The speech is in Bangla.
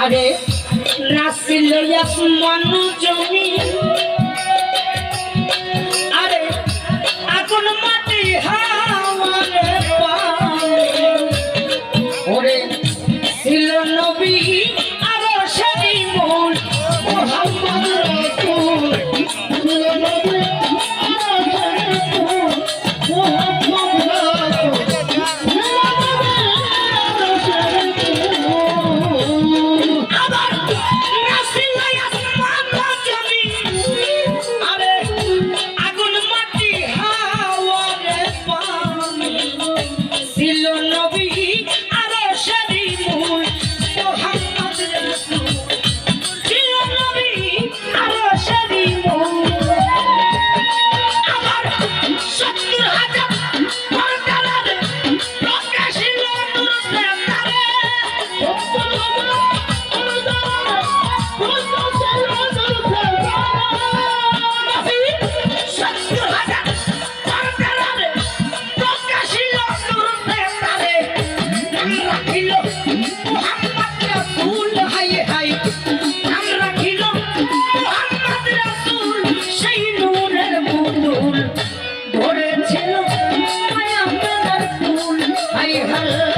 আরে নাছিল আসমান জমি Hallelujah.